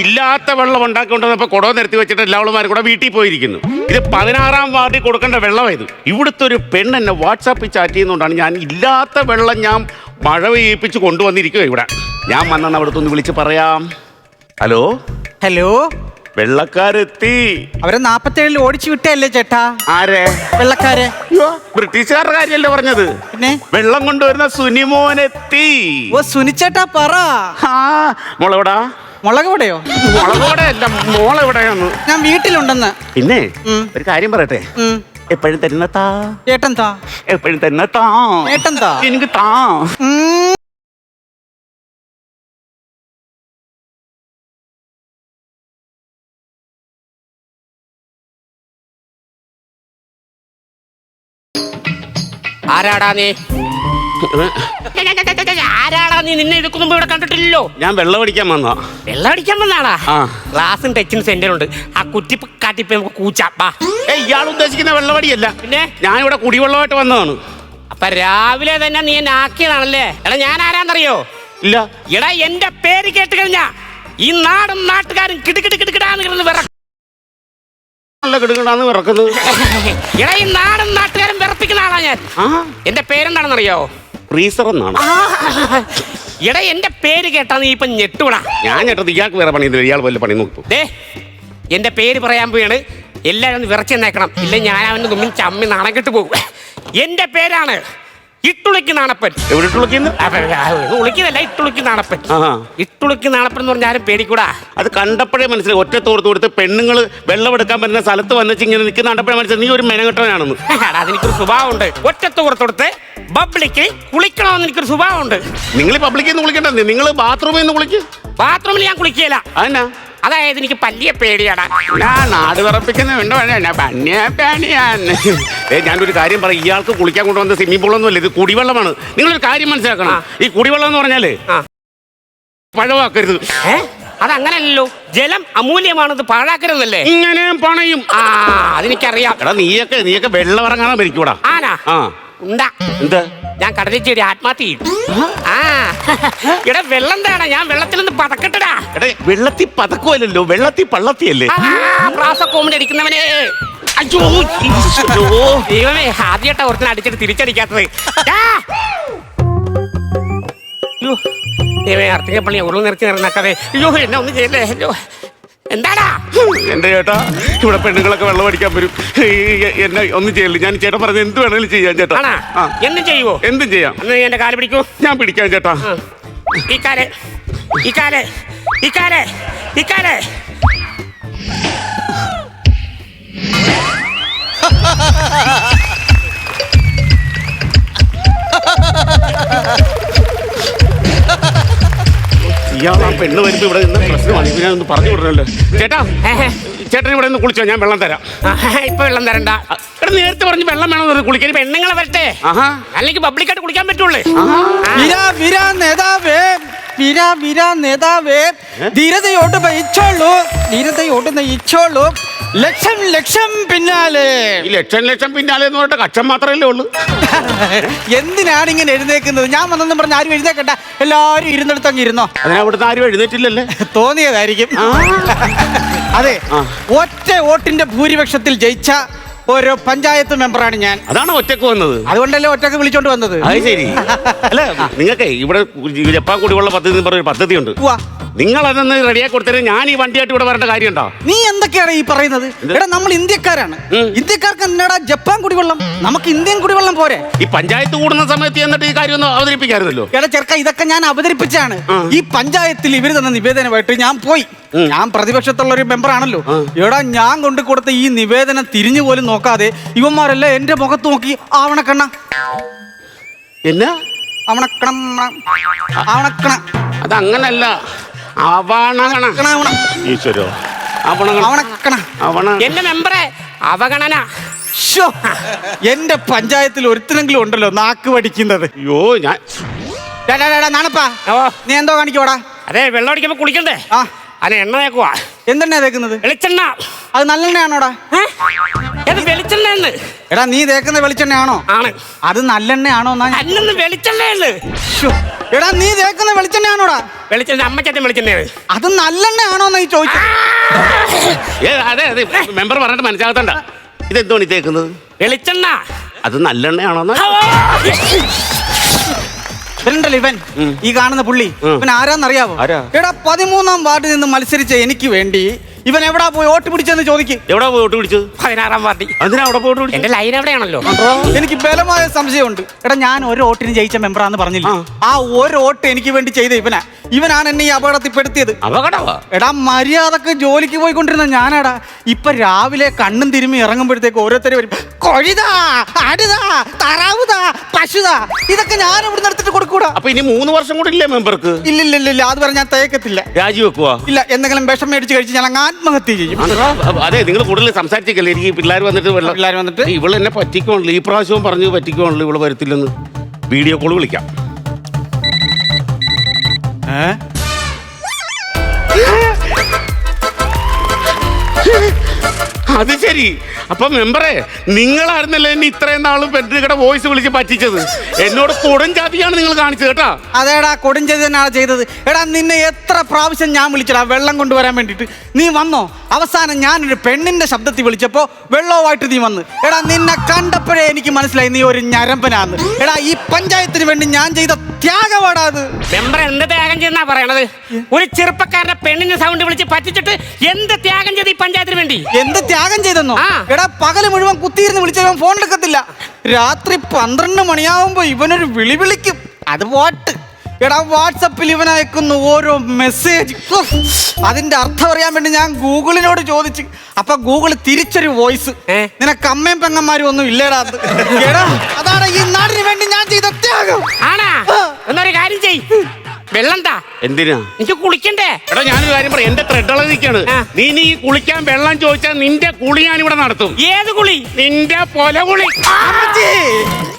ഇല്ലാത്ത വെള്ളം ഉണ്ടാക്കിക്കൊണ്ടിരുന്നപ്പോൾ കുടവ് നിരത്തി വെച്ചിട്ട് എല്ലാവളുമാരും കൂടെ വീട്ടിൽ പോയിരിക്കുന്നു. ഇത് പതിനാറാം വാർഡിൽ കൊടുക്കേണ്ട വെള്ളമായത് ഇവിടുത്തെ ഒരു പെണ്ണ് എന്നെ വാട്സാപ്പിൽ ചാറ്റ് ചെയ്യുന്നതുകൊണ്ടാണ് ഞാൻ ഇല്ലാത്ത വെള്ളം ഞാൻ മഴ പെയ്യിപ്പിച്ച് കൊണ്ടുവന്നിരിക്കുക ഇവിടെ. ഞാൻ വന്നെന്ന് അവിടുത്തെ ഒന്ന് വിളിച്ച് പറയാം. ഹലോ? ഹലോ? വെള്ളക്കാരെത്തി. അവരെ നാപ്പത്തേഴിൽ ഓടിച്ചു വിട്ടല്ലേ ചേട്ടാ? ആരെ? വെള്ളക്കാരെ. ബ്രിട്ടീഷുകാരുടെ കാര്യല്ലേ പറഞ്ഞത്? പിന്നെ? വെള്ളം കൊണ്ടുവരുന്ന സുനിമോനെത്തി. ഓ സുനിച്ചേട്ടാ പറ. ആ മോളെവിടാ? മുളക് പൊടിയോ? മുളകോടെ അല്ല ഞാൻ വീട്ടിലുണ്ടെന്ന്. പിന്നെ ഉം. ഒരു കാര്യം പറയട്ടെ? ഉം. എപ്പോഴും തരുന്ന താ ചേട്ടൻ താ. എപ്പോഴും തരുന്ന താ ഏട്ടൻ താ. എനിക്ക് താ. ഉം. ആരാടാ നീ? ആരാടാ നീ നിന്നെ ഇതൊക്കെ മുമ്പ് ഇവിടെ കണ്ടിട്ടില്ലല്ലോ? ഞാൻ വെള്ളം അടിക്കാൻ വന്നാ വെള്ളം അടിക്കാൻ വന്നാടാ ആ. ക്ലാസ്സും ടച്ചിങ് സെന്റർ ഉണ്ട്. ആ കുറ്റി കാട്ടിപ്പ് നമുക്ക് കൂച്ചാപ്പാ ഏ ഇയാൾ ഉദ്ദേശിക്കുന്ന വെള്ളമടിയല്ല പിന്നെ? ഞാൻ ഇവിടെ കുടിവെള്ളമായിട്ട് വന്നതാണ്. അപ്പൊ രാവിലെ തന്നെ നീ എന്നെ ആക്കിയതാണല്ലേ? എടാ ഞാൻ ആരാന്നറിയോ? ഇല്ല. എടാ എന്റെ പേര് കേട്ട് കഴിഞ്ഞാ ഈ നാടും നാട്ടുകാരും കിടുകിട് കിടുകിടാന്ന് കിടന്ന് വിറ നല്ല കിടുകടാന്ന് വിറക്കുന്നത്. എടാ ഈ നാടും നാട്ടുകാരും വിറപ്പിക്കുന്ന ആളാ ഞാൻ. ആ. എന്റെ പേരെന്താണെന്നറിയോ? ഫ്രീസർ എന്നാണ്. എടാ എന്റെ പേര് കേട്ടാ നീ ഇപ്പൊ ഞെട്ടൂടാ ഞാൻ ഞെട്ടത് ഇയാൾക്ക് വേറെ പണി ഇയാൾ വല്ല പണി നോക്കൂ ദേ എന്റെ പേര് പറയാൻ പോയാണ് എല്ലാരും ഒന്ന് വിറച്ചു നേക്കണം ഇല്ല ഞാൻ അവന്റെ മുമ്പിൽ ചമ്മി നാണം കെട്ട് പോകും. എന്റെ പേരാണ് ഇട്ടുളിക്ക് നാണപ്പൻ. ഉളിക്കുന്നല്ല ഇട്ടുളിക്ക് നാണപ്പൻ. ഇട്ടുളിക്ക് നാണപ്പൻ എന്ന് പറഞ്ഞാലും ആരും പേടിക്കൂടാ? അത് കണ്ടപ്പോഴേ മനസ്സിലായി. ഒറ്റ തോർത്ത് കൊടുത്ത് പെണ്ണുങ്ങൾ വെള്ളം എടുക്കാൻ പറ്റുന്ന സ്ഥലത്ത് വന്നിച്ച് ഇങ്ങനെ നിൽക്കുന്ന കണ്ടപ്പോഴേ മനസ്സിലായി. നീ ഒരു മെനകെട്ടവനാണെന്ന്. അതെനിക്കൊരു സ്വഭാവമുണ്ട്. ഒറ്റത്ത് പുറത്തൊടുത്ത് പബ്ലിക്ക് കുളിക്കണമെന്ന് എനിക്കൊരു സ്വഭാവമുണ്ട്. നിങ്ങൾ പബ്ലിക്കിൽ നിന്ന് കുളിക്കണ്ടേ? നിങ്ങൾ ബാത്റൂമിൽ നിന്ന് കുളിക്ക്? ബാത്റൂമിൽ ഞാൻ കുളിക്കുകയില്ല. അതന്നാ? അതായത് എനിക്ക് പല്ലിയ പേടിയാടാ ഞാൻ നാട് വിറപ്പിക്കുന്ന പണിയാണ്. ഏ ഞാനൊരു കാര്യം പറയും. ഇയാൾക്ക് കുളിക്കാൻ കൊണ്ടുവന്ന സ്വിമ്മിംഗ് പൂളൊന്നും അല്ല ഇത് കുടിവെള്ളമാണ്. നിങ്ങളൊരു കാര്യം മനസ്സിലാക്കണം. ഈ കുടിവെള്ളം എന്ന് പറഞ്ഞാൽ. പഴവാക്കരുത്. അതങ്ങനല്ലോ ജലം അമൂല്യമാണത് പാഴാക്കരുതല്ലേ? ഇങ്ങനെ പണയും. ആ അതെനിക്കറിയാം. എടാ നീയൊക്കെ നീയൊക്കെ വെള്ളം ഇറങ്ങാൻ ഭരിക്കൂടാ ആനാ ആ. ഉണ്ടാ. എന്താ? ഞാൻ കടലിൽ ചെടി ആത്മഹത്യ ചെയ്യും ആ. എടാ വെള്ളം തേടാ ഞാൻ വെള്ളത്തിൽ നിന്ന് പതക്കട്ടടാ. എടേ വെള്ളത്തിൽ പതക്കുമല്ലോ വെള്ളത്തിൽ പള്ളത്തിയല്ലേ? പ്രാസ കോമഡി അടിക്കുന്നവനെ അയ്യോ ഈശ്വരോ. ദൈവമേ ആദ്യമായിട്ടാ ഒരുത്തിന് അടിച്ചിട്ട് തിരിച്ചടിക്കാത്തത്. ആ! അയ്യോ, ദൈവമേ അർത്തികപ്പള്ളി ഉരുൾ നിറച്ച് നിറഞ്ഞാക്കാതെ അയ്യോ എന്നെ ഒന്നും ചെയ്യല്ലേ? അയ്യോ. എന്താടാ? എന്റെ ചേട്ടാ ഇവിടെ പെണ്ണുങ്ങളൊക്കെ വെള്ളം അടിക്കാൻ വരും. എന്നെ ഒന്നും ചെയ്യല്ലേ? ഞാൻ ചേട്ടൻ പറഞ്ഞ എന്ത് വേണേലും ചെയ്യാം ചേട്ടാ. എന്തും ചെയ്യുവോ? എന്തും ചെയ്യാം. എന്റെ കാൽ പിടിക്കൂ. ഞാൻ പിടിക്കാം ചേട്ടാ. ആ. ഈ കാൽ ഈ കാൽ ഈ കാൽ ഈ ഇയാൾ ആ പെണ്ണ് വരുമ്പോ ഇവിടെ നിന്ന് പ്രശ്നമാണ് ഞാനൊന്ന് പറഞ്ഞു വിടണല്ലോ ചേട്ടാ ചേട്ടൻ ഇവിടെ നിന്ന് കുളിച്ചോ? ഞാൻ വെള്ളം തരാം. ഇപ്പൊ വെള്ളം തരണ്ട. എടാ നേരത്തെ പറഞ്ഞ് വെള്ളം വേണമെന്ന് കുളിക്കാൻ ഇനി പെണ്ണുങ്ങളെ വരട്ടെ. അല്ലെങ്കിൽ പബ്ലിക്കായിട്ട് കുളിക്കാൻ പറ്റുള്ളേ. നേതാവേ. വിര വിര നേതാവേ. ധീരതയോട് നയിച്ചോളൂ. ധീരതയോട് നയിച്ചോളൂ. ലക്ഷം ലക്ഷം പിന്നാലെ. ഈ ലക്ഷം ലക്ഷം പിന്നാലെ എന്ന് പറഞ്ഞിട്ട് കക്ഷം മാത്രമല്ലേ ഉള്ളൂ? എന്തിനാണ് ഇങ്ങനെ എഴുന്നേക്കുന്നത്? ഞാൻ വന്നെന്ന് പറഞ്ഞ ആരും എഴുന്നേക്കണ്ട. എല്ലാവരും ഇരുന്നിടത്തങ്ങ് ഇരുന്നോ? അതിനാ ഇവിടുത്തെ ആരും എഴുന്നേറ്റില്ലല്ലേ? തോന്നിയതായിരിക്കും. അതെ ഒറ്റ വോട്ടിന്റെ ഭൂരിപക്ഷത്തിൽ ജയിച്ച ഒരു പഞ്ചായത്ത് മെമ്പറാണ് ഞാൻ. അതാണ് ഒറ്റയ്ക്ക് വന്നത്. അതുകൊണ്ടല്ലേ ഒറ്റയ്ക്ക് വിളിച്ചോണ്ട് വന്നത്? അത് ശരി. അല്ല നിങ്ങൾക്ക് ഇവിടെ ജപ്പാൻ കുടിവെള്ള പദ്ധതി പറഞ്ഞ ഒരു പദ്ധതിയുണ്ട്. ഉവ്വ. നിങ്ങൾ അതൊന്ന് റെഡിയാക്കി കൊടുത്തേ ഞാൻ ഈ വണ്ടിയായിട്ട് ഇവിടെ വരേണ്ട കാര്യമുണ്ടോ? നീ എന്തൊക്കെയാണ് ഈ പറയുന്നത്? എടാ നമ്മൾ ഇന്ത്യക്കാരാണ്. ഇന്ത്യക്കാർക്ക് എന്നടാ ജപ്പാൻ കുടിവെള്ളം? നമുക്ക് ഇന്ത്യൻ കുടിവെള്ളം പോരെ. ഈ പഞ്ചായത്ത് കൂടുന്ന സമയത്ത് എന്നിട്ട് ഈ കാര്യം ഒന്ന് അവതരിപ്പിക്കാറുന്നല്ലോ എടാ ചെറുക്ക ഇതൊക്കെ ഞാൻ അവതരിപ്പിച്ചാണ്. ഈ പഞ്ചായത്തിൽ ഇവർ തന്ന നിവേദനമായിട്ട് ഞാൻ പോയി. ഞാൻ പ്രതിപക്ഷത്തുള്ള ഒരു മെമ്പർ ആണല്ലോ എടാ ഞാൻ കൊണ്ടു കൊടുത്ത ഈ നിവേദനം തിരിഞ്ഞു പോലും നോക്കാതെ ഇവന്മാരെല്ലാം എന്റെ മുഖത്ത് നോക്കി ആവണക്കണ്ണ എന്നാ? ആവണക്കണം ആവണക്കണ അവണകണ ഈശ്വരോ. അവണകണ അവണക്കണ അവണ എന്റെ മെമ്പറെ അവഗണന. ശ്ശോ, എന്റെ പഞ്ചായത്തിൽ ഒരുത്തിനെങ്കിലും ഉണ്ടല്ലോ നാക്ക് പഠിക്കുന്നത് അയ്യോ ഞാൻ നാണപ്പാ. ഓ. നീ എന്തോ കാണിക്കോടാ അതെ വെള്ളം അടിക്കുമ്പോ കുളിക്കണ്ടേ? ആ. അതിന് എണ്ണ തേക്കുവാ. എന്തെണ്ണ തേക്കുന്നത്? വെളിച്ചെണ്ണ. അത് നല്ലെണ്ണയാണോടാ? ഏ? ഏത് വെളിച്ചെണ്ണ എടാ നീ തേക്കുന്ന വെളിച്ചെണ്ണയാണോ? ആണ്. അത് നല്ലെണ്ണയാണോ അല്ലെന്ന്. എടാ നീ തേക്കുന്ന വെളിച്ചെണ്ണയാണോടാ? വെളിച്ചെണ്ണ അമ്മച്ചത്തെ വെളിച്ചെണ്ണയാണ്. അത് നല്ലെണ്ണയാണോന്ന് ഈ ചോദിച്ചു. അതെ അതെ. മെമ്പർ പറഞ്ഞിട്ട് മനസ്സിലാകത്തണ്ട. ഇതെന്തോ നീ തേക്കുന്നത്? വെളിച്ചെണ്ണ. അത് നല്ലെണ്ണയാണോന്ന് ഇവരുണ്ടല്ലോ ഇവൻ ഈ കാണുന്ന പുള്ളി. ഇവൻ ആരാന്നറിയാവോ? ആരാ? എടാ പതിമൂന്നാം വാർഡിൽ നിന്ന് മത്സരിച്ച എനിക്ക് വേണ്ടി ഇവൻ എവിടാ പോയി വോട്ട് പിടിച്ചെന്ന് ചോദിക്ക്. എവിടാ പോയി വോട്ട് പിടിച്ചത്? പതിനാറാം പാർട്ടി. അതിനാ അവിടെ പോയിട്ട് പിടിച്ചത്? എന്റെ ലൈൻ എവിടെയാണല്ലോ? എനിക്ക് ബലമായ സംശയമുണ്ട്. എടാ ഞാൻ ഒരു വോട്ടിന് ജയിച്ച മെമ്പറാന്ന് പറഞ്ഞില്ല? ആ. ഒരു വോട്ട് എനിക്ക് വേണ്ടി ചെയ്ത ഇവനാ. ഇവനാണ് എന്നെ ഈ അപകടത്തിൽപ്പെടുത്തിയത്. അപകടവാ എടാ മര്യാദയ്ക്ക് ജോലിക്ക് പോയിക്കൊണ്ടിരുന്ന ഞാനാടാ. ഇപ്പൊ രാവിലെ കണ്ണും തിരുമ്മി ഇറങ്ങുമ്പോഴത്തേക്ക് ഓരോരുത്തരും വരും. കൊഴിതാ അടുതാ തറാവുതാ പശുതാ. ഇതൊക്കെ ഞാൻ ഇവിടെ നടത്തിട്ട് കൊടുക്കൂടാ. അപ്പൊ ഇനി മൂന്ന് വർഷം കൂടി ഇല്ലേ മെമ്പർക്ക് ഇല്ലില്ലില്ല അത് പറഞ്ഞാൽ തേക്കത്തില്ല. രാജിവെക്കുവാ? ഇല്ല എന്തെങ്കിലും വിഷം മേടിച്ച് കഴിച്ച് ഞാൻ ആത്മഹത്യ ചെയ്യും. അതെ നിങ്ങൾ കൂടുതൽ സംസാരിച്ചേക്കല്ലേ എനിക്ക് പിള്ളേർ വന്നിട്ട് പിള്ളേർ വന്നിട്ട്? ഇവൾ എന്നെ പറ്റിക്കോണല്ലോ. ഈ പ്രാവശ്യവും പറഞ്ഞു പറ്റിക്കോണല്ലോ ഇവൾ വരത്തില്ലെന്ന്. വീഡിയോ കോൾ വിളിക്കാം. അത് ശരി. അപ്പൊ മെമ്പറെ നിങ്ങളായിരുന്നല്ലേ എന്നെ ഇത്രയും നാളും പെൺകുട്ടിയുടെ വോയിസ് വിളിച്ച് പറ്റിച്ചത്? എന്നോട് കൊടും ജാതിയാണ് നിങ്ങൾ കാണിച്ചത് കേട്ടാ. അതേടാ കൊടുഞ്ചത് തന്നെയാണ് ചെയ്തത്. എടാ നിന്നെ എത്ര പ്രാവശ്യം ഞാൻ വിളിച്ചടാ വെള്ളം കൊണ്ടുവരാൻ വേണ്ടിട്ട് നീ വന്നോ? അവസാനം ഞാനൊരു പെണ്ണിന്റെ ശബ്ദത്തിൽ വിളിച്ചപ്പോ വെള്ളവുമായിട്ട് നീ വന്ന്. എടാ നിന്നെ കണ്ടപ്പോഴേ എനിക്ക് മനസ്സിലായി നീ ഒരു ഞരമ്പനാന്ന്. എടാ ഈ പഞ്ചായത്തിന് വേണ്ടി ഞാൻ ചെയ്ത ത്യാഗമാടാ അത്. മെമ്പർ എന്ത് ത്യാഗം ചെയ്യുന്നാ പറയണത്? ഒരു ചെറുപ്പക്കാരന്റെ പെണ്ണിന്റെ സൗണ്ട് വിളിച്ച് പറ്റിച്ചിട്ട് എന്ത് ത്യാഗം ചെയ്ത് ഈ പഞ്ചായത്തിന് വേണ്ടി? എന്ത് ത്യാഗം ചെയ്തെന്നോ? ആ. എടാ പകൽ മുഴുവൻ കുത്തിയിരുന്ന് വിളിച്ചാൽ ഫോൺ എടുക്കത്തില്ല. രാത്രി പന്ത്രണ്ട് മണിയാവുമ്പോ ഇവനൊരു വിളി വിളിക്കും അത് പോട്ട്. എടാ വാട്സപ്പിൽ ഇവൻ അയക്കുന്ന ഓരോ മെസ്സേജ് അതിന്റെ അർത്ഥം അറിയാൻ വേണ്ടി ഞാൻ ഗൂഗിളിനോട് ചോദിച്ചു. അപ്പൊ ഗൂഗിൾ തിരിച്ചൊരു വോയിസ്. നിനക്ക് അമ്മയും പെങ്ങന്മാരും ഒന്നും ഇല്ലേടാ എടാ അതാണ് ഈ നാടിന് വേണ്ടി ഞാൻ ചെയ്ത ത്യാഗം. ആണാ? എന്നൊരു കാര്യം ചെയ്. വെള്ളം താ എന്തിനാ? എനിക്ക് കുളിക്കണ്ടേ? എടാ ഞാനൊരു കാര്യം പറയാം. എന്റെ ത്രെഡള നിൽക്കാണ്. നീ നീ കുളിക്കാൻ വെള്ളം ചോദിച്ചാൽ നിന്റെ കുളി ഞാൻ ഇവിടെ നടത്തും. ഏത് കുളി? നിന്റെ പൊല കുളി